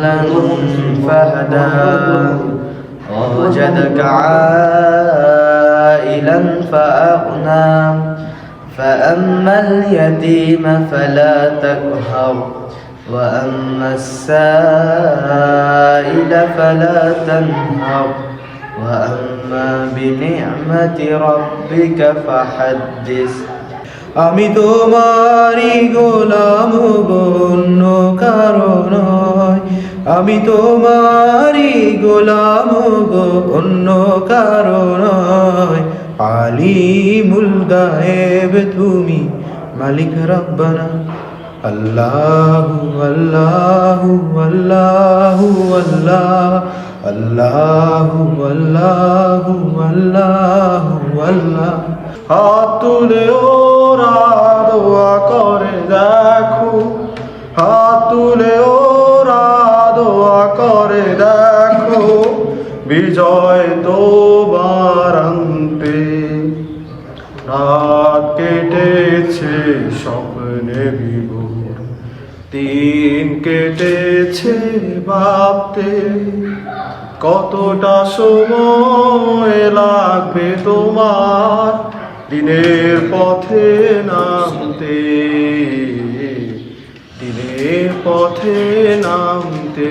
ضالا فهدى ووجدك عائلا فأغنى فأما اليتيم فلا تقهر وأما السائل فلا تنهر وأما بنعمة ربك فحدث আমি তোমারই গোলাম বন্য কারণ আমি তোমারই গোলাম গো, অন্য কারণ আলিমুল গায়েব তুমি মালিক রব্বানা। আল্লাহু আল্লাহু আল্লাহু, আল্লাহ। আল্লাহু আল্লাহু আল্লাহু, আল্লাহ। হাত তুলে ওরা দোয়া করে, দেখো। হাত তুলে তোমার আনতে রাত কেটেছে স্বপ্নে বিভোর। দিন কেটেছে ভাবতে কতটা সময় লাগবে তোমার? দিনের পথে নামতে পথে নামতে।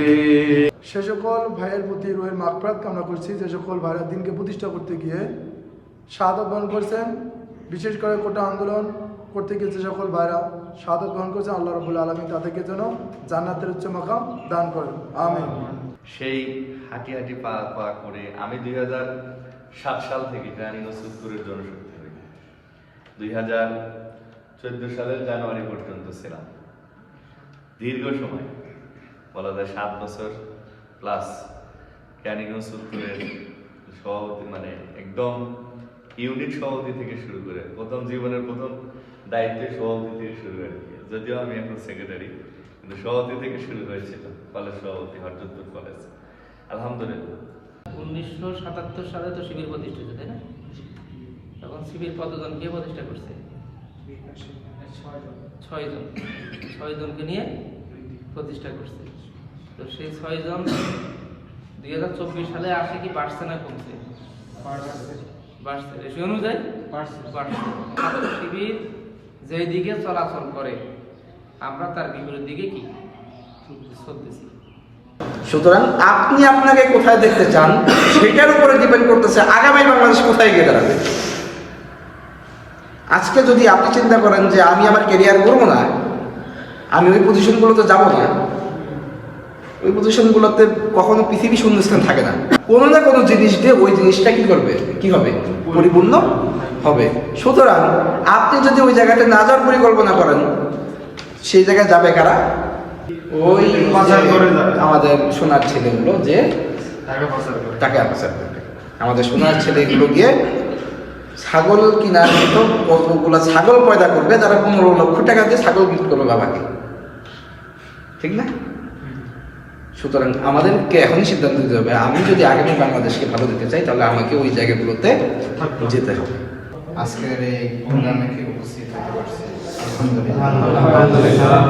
সে সকল ভাইয়ের প্রতি রোহের মাকফরাত কামনা করছি। যে সকল ভাইয়ের দিনকে প্রতিষ্ঠা করতে গিয়ে শাহাদত বহন করছেন বিশেষ করে কোটা আন্দোলন করতে গিয়ে যে সকল ভাইরা শাহাদত বহন করছেন আল্লাহ রবুল আলমী তাদেরকে যেন জান্নাতের উচ্চ মাকাম দান করেন। আমিন। সেই হাঁটি হাঁটি পা পা করে আমি দুই হাজার সাত সাল থেকে রানী নসরুদ্দুরের জনশক্তি হই দুই হাজার চোদ্দ সালের জানুয়ারি পর্যন্ত ছিলাম। দীর্ঘ সময়। বলা যায় সাত বছর প্লাস ক্যানিং নসরুদ্দুরের সভাপতি মানে একদম ইউনিট সভাপতি থেকে শুরু করে প্রথম জীবনের প্রথম দায়িত্বে সভাপতি থেকে শুরু আর কি যদিও আমি এখন সেক্রেটারি কিন্তু সভাপতি থেকে শুরু হয়েছিল কলেজ সভাপতি, হরজতপুর কলেজ আলহামদুলিল্লাহ। উনিশশো সাতাত্তর সালে তো শিবির প্রতিষ্ঠিত, তাই না? তখন শিবির কতজন, কে প্রতিষ্ঠা করছে? ছয়জন ছয়জনকে নিয়ে প্রতিষ্ঠা করছে। তো সেই ছয়জন দুই হাজার চব্বিশ সালে আসে কি বাড়ছে না কমছে? বাড়ছে। অনুযায়ী ছাত্র শিবির যেই দিকে চলাচল করে আমরা তার বিপরীত দিকে কি চলতেছি। সুতরাং আপনি আপনাকে কোথায় দেখতে চান সেটার উপরে ডিপেন্ড করতেছে আগামী বাংলাদেশ কোথায় গিয়ে দাঁড়াবে। আজকে যদি আপনি চিন্তা করেন যে আমি আমার কেরিয়ার করব না আমি ওই পজিশনগুলোতে যাব না ওই পজিশনগুলোতে কখনো পৃথিবী শূন্যস্থান থাকে না। কোনো না কোনো জিনিস দিয়ে ওই জিনিসটা কি করবে? কি হবে? পরিপূর্ণ হবে। সুতরাং আপনি যদি ওই জায়গাতে না যাওয়ার পরিকল্পনা করেন সেই জায়গায় যাবে কারা? ওই। আমাদের সোনার ছেলেগুলো যে টাকা করবে আমাদের সোনার ছেলেগুলো গিয়ে ছাগল কেনার মতো কতগুলো ছাগল পয়দা করবে তারা পনেরো লক্ষ টাকা দিয়ে ছাগল গিফট করবে বাবাকে। ঠিক না? সুতরাং আমাদেরকে এখনই সিদ্ধান্ত দিতে হবে আমি যদি আগামী বাংলাদেশকে ভালো দিতে চাই তাহলে আমাকে ওই জায়গাগুলোতে যেতে হবে। আজকের এই প্রোগ্রামে কি উপস্থিত হতে পারছে? আলহামদুলিল্লাহ।